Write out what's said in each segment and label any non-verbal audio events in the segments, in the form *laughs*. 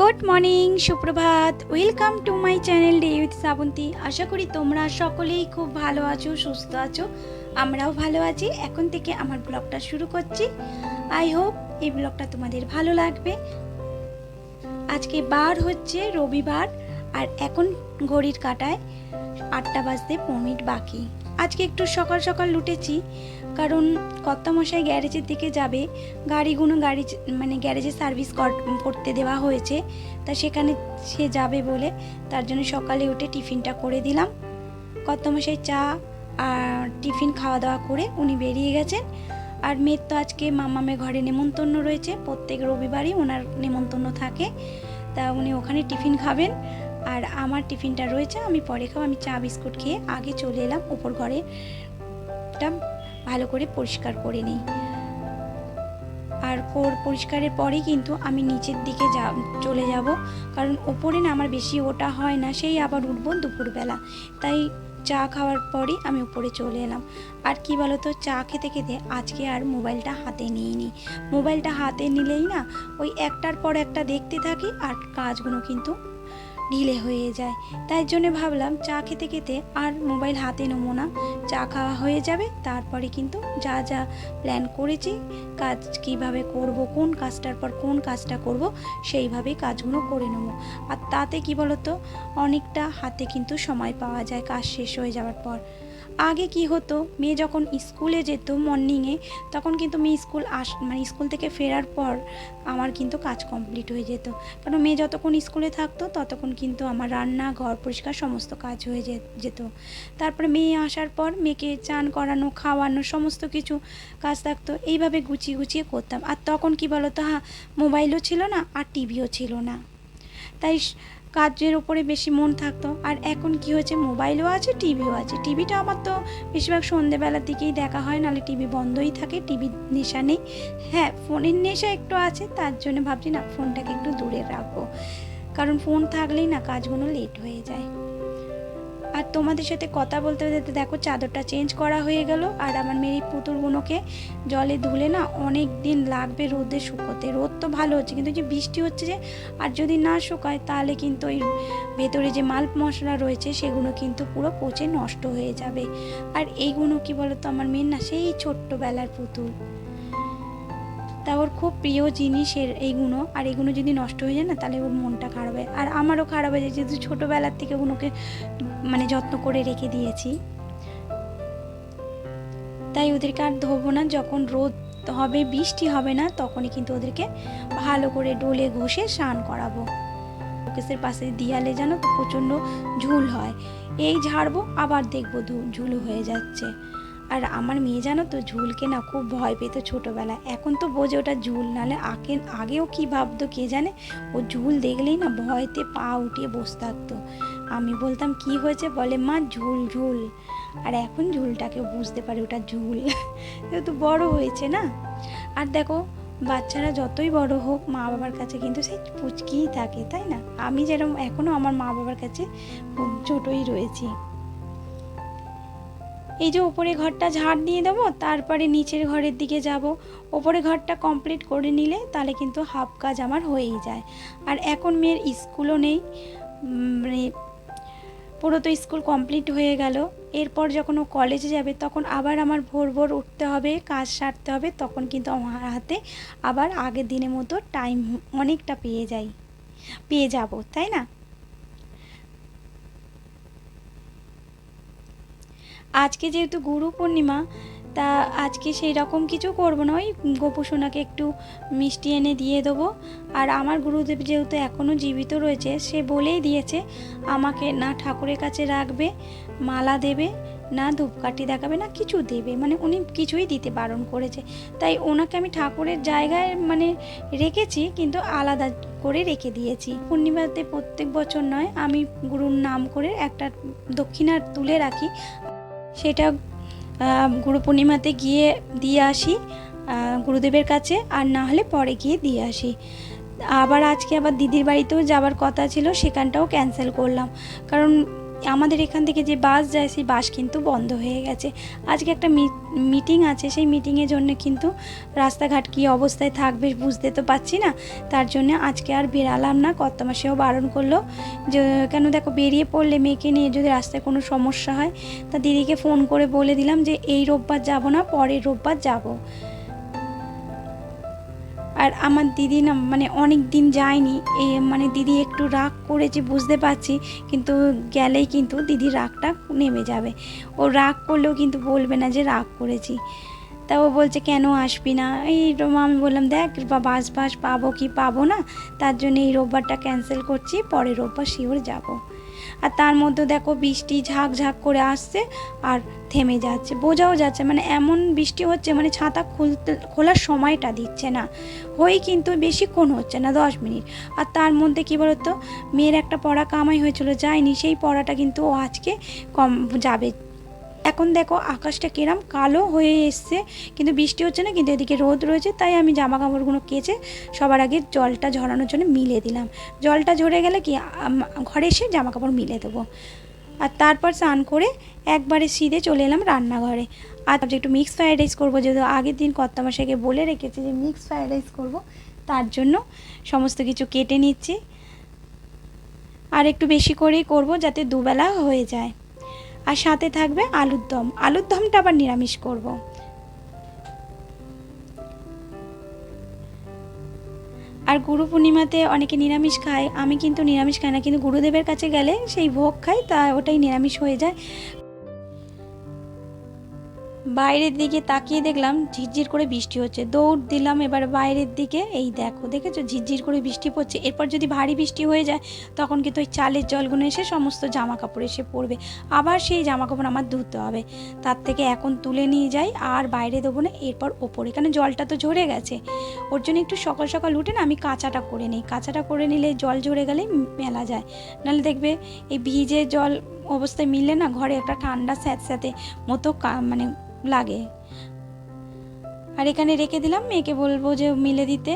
Good morning, সুপ্রভাত। Welcome to my channel day with Shrabanti. আশা করি তোমরা সকলেই খুব ভালো আছো, সুস্থ আছো। আমরাও ভালো আছি। এখন থেকে আমার ব্লগটা শুরু করছি। আই হোপ এই ব্লগটা তোমাদের ভালো লাগবে। আজকে বার হচ্ছে রবিবার, আর এখন ঘড়ির কাটায় আটটা বাজতে পনেরো মিনিট বাকি। আজকে একটু সকাল সকাল লুটেছি কারণ কর্তামশাই গ্যারেজের দিকে যাবে গাড়িগুলো গাড়ি মানে গ্যারেজে সার্ভিস করতে দেওয়া হয়েছে, তা সেখানে সে যাবে বলে তার জন্য সকালে উঠে টিফিনটা করে দিলাম। কর্তামশাই চা আর টিফিন খাওয়া দাওয়া করে উনি বেরিয়ে গেছেন। আর মেয়ের তো আজকে মামামের ঘরে নেমন্তন্ন রয়েছে, প্রত্যেক রবিবারই ওনার নেমন্তন্ন থাকে, তা উনি ওখানে টিফিন খাবেন। আর আমার টিফিনটা রয়েছে, আমি পরে খাব, আমি চা, বিস্কুট খেয়ে আগে চলে এলাম ওপর ঘরে ভালো করে পরিষ্কার করে নিই। আর কোর পরিষ্কারের পরেই কিন্তু আমি নিচের দিকে যা, চলে যাব। কারণ ওপরে না আমার বেশি ওটা হয় না, সেই আবার উঠবো দুপুরবেলা। তাই চা খাওয়ার পরেই আমি উপরে চলে এলাম। আর কি বলতো, চা খেতে খেতে আজকে আর মোবাইলটা হাতে নিইনি। মোবাইলটা হাতে নিলেই না ওই একটার পর একটা দেখতে থাকি আর কাজগুলো কিন্তু ঢিলে হয়ে যায়। তাই জন্য ভাবলাম চা খেতে খেতে আর মোবাইল হাতে নেব না। চা খাওয়া হয়ে যাবে, তারপরে কিন্তু যা যা প্ল্যান করেছি, কাজ কীভাবে করব, কোন কাজটার পর কোন কাজটা করব, সেইভাবেই কাজগুলো করে নেব। আর তাতে কি বলতো? অনেকটা হাতে কিন্তু সময় পাওয়া যায়, কাজ শেষ হয়ে যাওয়ার পর। আগে কি হতো? মেয়ে যখন স্কুলে যেত মর্নিংয়ে, তখন কিন্তু মেয়ে স্কুল আস মানে স্কুল থেকে ফেরার পর আমার কিন্তু কাজ কমপ্লিট হয়ে যেত। কারণ মেয়ে যতক্ষণ স্কুলে থাকতো, ততক্ষণ কিন্তু আমার রান্না, ঘর পরিষ্কার সমস্ত কাজ হয়ে যেত। তারপরে মেয়ে আসার পর মেয়েকে চান করানো, খাওয়ানো, সমস্ত কিছু কাজ থাকতো। এইভাবে গুছিয়ে গুছিয়ে করতাম। আর তখন কি বলতো? হ্যাঁ মোবাইলও ছিল না আর টিভিও ছিল না। তাই কাজের ওপরে বেশি মন থাকতো। আর এখন কি হয়েছে? মোবাইলও আছে, টিভিও আছে। টিভিটা আমার তো বেশিরভাগ সন্ধেবেলার দিকেই দেখা হয়, নাহলে টিভি বন্ধই থাকে টিভির নেশা নেই। হ্যাঁ ফোনের নেশা একটু আছে, তার জন্য ভাবছি না, ফোনটাকে একটু দূরে রাখব। কারণ ফোন থাকলেই না কাজগুলো লেট হয়ে যায়। আর তোমাদের সাথে কথা বলতে বলতে দেখো চাদরটা চেঞ্জ করা হয়ে গেল। আর আমার মেয়ে পুতুলগুলোকে জলে ধুলে না অনেক দিন লাগবে রোদে শুকোতে। রোদ তো ভালো হচ্ছে, কিন্তু যে বৃষ্টি হচ্ছে যে, আর যদি না শুকায় তাহলে কিন্তু ওই ভেতরে যে মাল মশলা রয়েছে সেগুলো কিন্তু পুরো পচে নষ্ট হয়ে যাবে। আর এইগুলো কি বলতো আমার মেয়ের না সেই ছোট্টবেলার পুতুল। তা ওর খুব প্রিয় জিনিস এর এইগুলো আর এগুলো যদি নষ্ট হয়ে যায় না, তাহলে ওর মনটা খারাপ হয়। আর আমারও খারাপ হয়ে যায়, যেহেতু ছোটোবেলার থেকে ওগুলোকে মানে যত্ন করে রেখে দিয়েছি। তাই ওদেরকে আর ধোবো না, যখন রোদ হবে, বৃষ্টি হবে না, তখনই কিন্তু ওদেরকে ভালো করে ডোলে ঘষে স্নান করাবো। শোকেসের পাশে দিয়ালে যেন তো প্রচণ্ড ঝুল হয়। এই ঝাড়বো, আবার দেখব ঝুল হয়ে যাচ্ছে। আর আমার মেয়ে জানো তো, ঝুলকে না খুব ভয় পেত ছোটোবেলায়। এখন তো বোঝে ওটা ঝুল, নাহলে আগে, আগেও কি ভাবতো কে জানে? ও ঝুল দেখলেই না ভয়তে পা উঠিয়ে বসে থাকতো। আমি বলতাম, কি হয়েছে বলে মা, ঝুল ঝুল। আর এখন ঝুলটাকে বুঝতে পারে ওটা ঝুল। *laughs* যেহেতু বড় হয়েছে না। আর দেখো, বাচ্চারা যতই বড় হোক মা বাবার কাছে কিন্তু সেই পুচকিই থাকে, তাই না? আমি যেরকম এখনও আমার মা বাবার কাছে ছোটই রয়েছি। এই যে ওপরে ঘরটা ঝাড় দিয়ে দেবো, তারপরে নিচের ঘরের দিকে যাব। ওপরে ঘরটা কমপ্লিট করে নিলে তাহলে কিন্তু হাফ কাজ আমার হয়েই যায়। আর এখন মেয়ের স্কুলও নেই। মানে পুরো তো স্কুল কমপ্লিট হয়ে গেল। এরপর যখন ও কলেজে যাবে, তখন আবার আমার ভোর ভোর উঠতে হবে, কাজ সারতে হবে, তখন কিন্তু আমার হাতে আবার আগের দিনের মতো টাইম অনেকটা পেয়ে যাই, পেয়ে যাব, তাই না? আজকে যেহেতু গুরু পূর্ণিমা, তা আজকে সেই রকম কিছু করব না। ওই গোপু সোনাকে একটু মিষ্টি এনে দিয়ে দেবো। আর আমার গুরুদেব যেহেতু এখনও জীবিত রয়েছে, সে বলেই দিয়েছে, আমাকে না ঠাকুরের কাছে রাখবে, মালা দেবে, না ধূপকাঠি দেখাবে, না কিছু দেবে। মানে উনি কিছুই দিতে বারণ করেছে। তাই ওনাকে আমি ঠাকুরের জায়গায় মানে রেখেছি, কিন্তু আলাদা করে রেখে দিয়েছি। পূর্ণিমাতে প্রত্যেক বছর নয়, আমি গুরুর নাম করে একটা দক্ষিণা তুলে রাখি। সেটা গুরু পূর্ণিমাতে গিয়ে দিয়ে আসি গুরুদেবের কাছে, আর না হলে পরে গিয়ে দিয়ে আসি। আবার আজকে আবার দিদির বাড়িতেও যাবার কথা ছিল, সেখানটাও ক্যান্সেল করলাম। কারণ আমাদের এখান থেকে যে বাস যায়, সেই বাস কিন্তু বন্ধ হয়ে গেছে। আজকে একটা মিটিং আছে, সেই মিটিংয়ের জন্য কিন্তু রাস্তাঘাট কী অবস্থায় থাকবে বুঝতে তো পারছি না। তার জন্য আজকে আর বেরালাম না কত মাসেও বারণ করল যে, কেন দেখো বেরিয়ে পড়লে মেয়েকে নিয়ে যদি রাস্তায় কোনো সমস্যা হয়? তা দিদিকে ফোন করে বলে দিলাম যে, এই রোববার যাব না, পরের রোববার যাব। আর আমার দিদি না মানে অনেক দিন যায়নি, এ মানে দিদি একটু রাগ করেছে, বুঝতে পারছি, কিন্তু গেলেই কিন্তু দিদির রাগটা নেমে যাবে। ও রাগ করলেও কিন্তু বলবে না যে রাগ করেছি। তা ও বলছে, কেন আসবি না? এই আমি বললাম, দেখ বা বাস বাস পাবো কি পাবো না? তার জন্য এই রোববারটা ক্যান্সেল করছি, পরের রোববার শিওর যাব। আর তার মধ্যে দেখো বৃষ্টি ঝাঁক ঝাঁক করে আসছে আর থেমে যাচ্ছে, বোঝাও যাচ্ছে। মানে এমন বৃষ্টি হচ্ছে মানে ছাতা খুলতে, খোলার সময়টা দিচ্ছে না। হয়ে কিন্তু বেশিক্ষণ হচ্ছে না, দশ মিনিট। আর তার মধ্যে কী বলতো, মেয়ের একটা পড়া কামাই হয়েছিল, যায়নি, সেই পড়াটা কিন্তু ও আজকে কম যাবে। এখন দেখো আকাশটা কিরম কালো হয়ে এসছে, কিন্তু বৃষ্টি হচ্ছে না, কিন্তু এদিকে রোদ রয়েছে, তাই আমি জামা কাপড়গুলো কেচে সবার আগে জলটা ঝরানোর জন্য মিলে দিলাম। জলটা ঝরে গেলে কি ঘরে এসে জামা কাপড় মিলে দেবো। আর তারপর স্নান করে একবারে সিধে চলে এলাম রান্নাঘরে। আর একটু মিক্স ফ্রাইড রাইস করব, যেহেতু আগের দিন কর্তামশাইকে বলে রেখেছি যে মিক্স ফ্রাইড রাইস করব, তার জন্য সমস্ত কিছু কেটে নিচ্ছি। আর একটু বেশি করেই করব যাতে দুবেলা হয়ে যায়। আর সাথে থাকবে আলুর দম আলুর দমটা আবার নিরামিষ করব। আর গুরু পূর্ণিমাতে অনেকে নিরামিষ খায়, আমি কিন্তু নিরামিষ খাই না, কিন্তু গুরুদেবের কাছে গেলে সেই ভোগ খাই, তা ওটাই নিরামিষ হয়ে যায় বাইরের দিকে তাকিয়ে দেখলাম ঝিরঝির করে বৃষ্টি হচ্ছে। দৌড় দিলাম এবার বাইরের দিকে। এই দেখো, দেখেছ? ঝিরঝির করে বৃষ্টি পড়ছে। এরপর যদি ভারী বৃষ্টি হয়ে যায়, তখন কিন্তু ওই চালের জলগুলো এসে সমস্ত জামা কাপড় এসে পড়বে। আবার সেই জামা কাপড় আমার ধুতে হবে। তার থেকে এখন তুলে নিয়ে যাই আর বাইরে দেবো না। এরপর ওপরে, এখানে জলটা তো ঝরে গেছে। ওর জন্য একটু সকাল সকাল উঠে না আমি কাঁচাটা করে নিই। কাঁচাটা করে নিলে জল ঝরে গেলেই মেলা যায়। নাহলে দেখবে এই ভিজে জল অবস্থায় মিললে না ঘরে একটা ঠান্ডা স্যাঁতস্যাঁতে মতো মানে লাগে। আর এখানে রেখে দিলাম মেয়েকে বলব যে মিলে দিতে।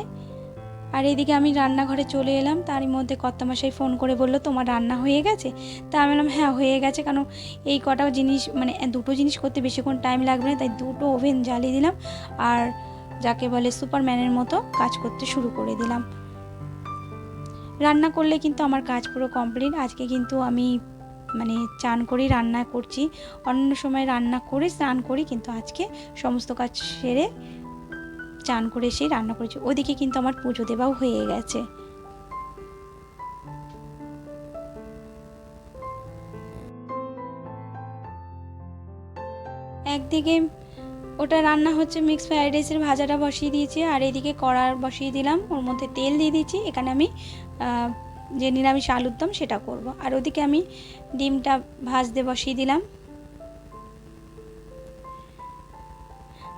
আর এদিকে আমি রান্নাঘরে চলে এলাম, তারই মধ্যে কর্তামশাই ফোন করে বলল, তোমার রান্না হয়ে গেছে? তা আমি বললাম হ্যাঁ হয়ে গেছে, কারণ এই কটাও জিনিস মানে দুটো জিনিস করতে বেশিক্ষণ টাইম লাগবে না, তাই দুটো ওভেন জ্বালিয়ে দিলাম। আর যাকে বলে সুপারম্যানের মতো কাজ করতে শুরু করে দিলাম। রান্না করলে কিন্তু আমার কাজ পুরো কমপ্লিট আজকে কিন্তু আমি মানে চান করেই রান্না করছি। অন্য সময় রান্না করে স্নান করি, কিন্তু আজকে সমস্ত কাজ সেরে চান করে এসেই রান্না করেছি। ওদিকে কিন্তু আমার পুজো দেওয়াও হয়ে গেছে। একদিকে ওটা রান্না হচ্ছে মিক্স ফ্রাইড রাইসের ভাজাটা বসিয়ে দিয়েছি, আর এদিকে কড়ার বসিয়ে দিলাম, ওর মধ্যে তেল দিয়ে দিয়েছি। এখানে আমি যে নিরামিষ আলুর দম সেটা করব। আর ওদিকে আমি ডিমটা ভাজতে বসিয়ে দিলাম।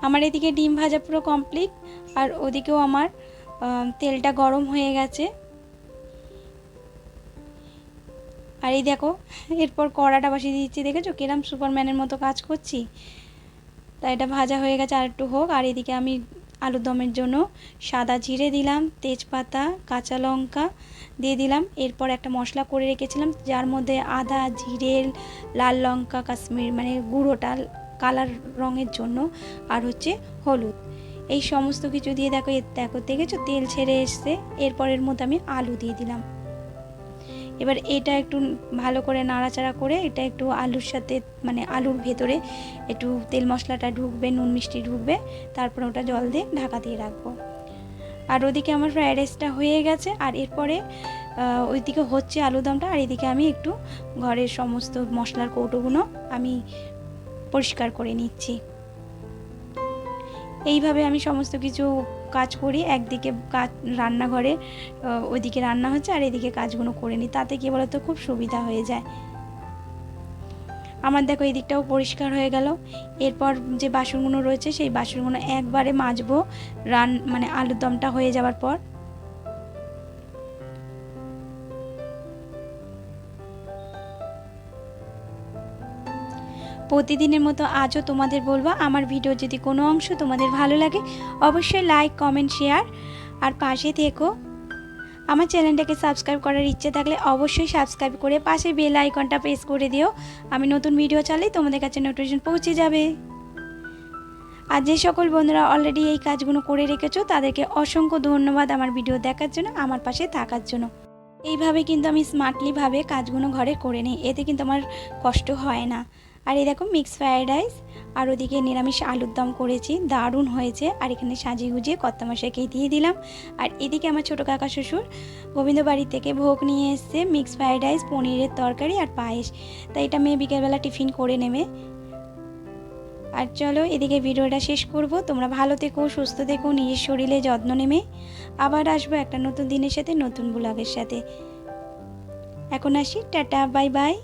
আমার এদিকে ডিম ভাজা পুরো কমপ্লিট, আর ওদিকেও আমার তেলটা গরম হয়ে গেছে। আর এই দেখো, এরপর কড়াটা বসিয়ে দিচ্ছি দেখেছ? কিরম সুপারম্যানের মতো কাজ করছি। তা এটা ভাজা হয়ে গেছে, আর একটু হোক। আর এদিকে আমি আলুর দমের জন্য সাদা জিরে দিলাম, তেজপাতা, কাঁচা লঙ্কা দিয়ে দিলাম। এরপর একটা মশলা করে রেখেছিলাম, যার মধ্যে আদা, জিরে, লাল লঙ্কা, কাশ্মীর মানে গুঁড়োটা কালার রঙের জন্য আর হচ্ছে হলুদ। এই সমস্ত কিছু দিয়ে দেখো দেখো, দেখেছ? তেল ছেড়ে এসছে। এরপরের মধ্যে আমি আলু দিয়ে দিলাম। এবার এটা একটু ভালো করে নাড়াচাড়া করে এটা একটু আলুর সাথে মানে আলুর ভেতরে একটু তেল মশলাটা ঢুকবে, নুন মিষ্টি ঢুকবে, তারপর ওটা জল দিয়ে ঢাকা দিয়ে রাখব। আর ওদিকে আমার ফ্রায়েড রাইসটা হয়ে গেছে, আর এরপরে ওইদিকে হচ্ছে আলুদমটা আর এদিকে আমি একটু ঘরের সমস্ত মশলার কৌটোগুলো আমি পরিষ্কার করে নিচ্ছি। এইভাবে আমি সমস্ত কিছু কাজ করি, একদিকে কাজ, রান্নাঘরে ওইদিকে রান্না হচ্ছে আর এদিকে কাজগুলো করে নিই। তাতে কি বলতো, খুব সুবিধা হয়ে যায়। আমার দেখো এই দিকটাও পরিষ্কার হয়ে গেল। এরপর যে বাসনগুলো রয়েছে, সেই বাসনগুলো একবারে মাজবো। রান মানে আলুর দমটা হয়ে যাওয়ার পর। প্রতিদিনের মতো আজও তোমাদের বলব, আমার ভিডিও যদি কোনো অংশ তোমাদের ভালো লাগে, অবশ্যই লাইক কমেন্ট শেয়ার আর পাশে থেকো। আমার চ্যানেলটাকে সাবস্ক্রাইব করার ইচ্ছে থাকলে অবশ্যই সাবস্ক্রাইব করে পাশে বেল আইকনটা প্রেস করে দিও। আমি নতুন ভিডিও চালাই, তোমাদের কাছে নোটিফিকেশন পৌঁছে যাবে। আর যে সকল বন্ধুরা অলরেডি এই কাজগুলো করে রেখেছো, তাদেরকে অসংখ্য ধন্যবাদ আমার ভিডিও দেখার জন্য, আমার পাশে থাকার জন্য। এইভাবে কিন্তু আমি স্মার্টলিভাবে কাজগুলো ঘরে করে নিই, এতে কিন্তু আমার কষ্ট হয় না। আর এই দেখো মিক্স ফ্রায়েড রাইস আর ওদিকে নিরামিষ আলুর দম করেছি, দারুণ হয়েছে। আর এখানে সাজিয়ে গুজিয়ে কর্তামশাইকে দিয়ে দিলাম। আর এদিকে আমার ছোটো কাকা শ্বশুর গোবিন্দ বাড়ি থেকে ভোগ নিয়ে এসছে মিক্স ফ্রায়েড রাইস পনিরের তরকারি আর পায়েস। তাই এটা মেয়ে বিকেলবেলা টিফিন করে নেবে। আর চলো এদিকে ভিডিওটা শেষ করব। তোমরা ভালো থেকো, সুস্থ থেকো, নিজের শরীরে যত্ন নেবে। আবার আসব একটা নতুন দিনের সাথে, নতুন ব্লগের সাথে। এখন আসি, টাটা, বাই বাই।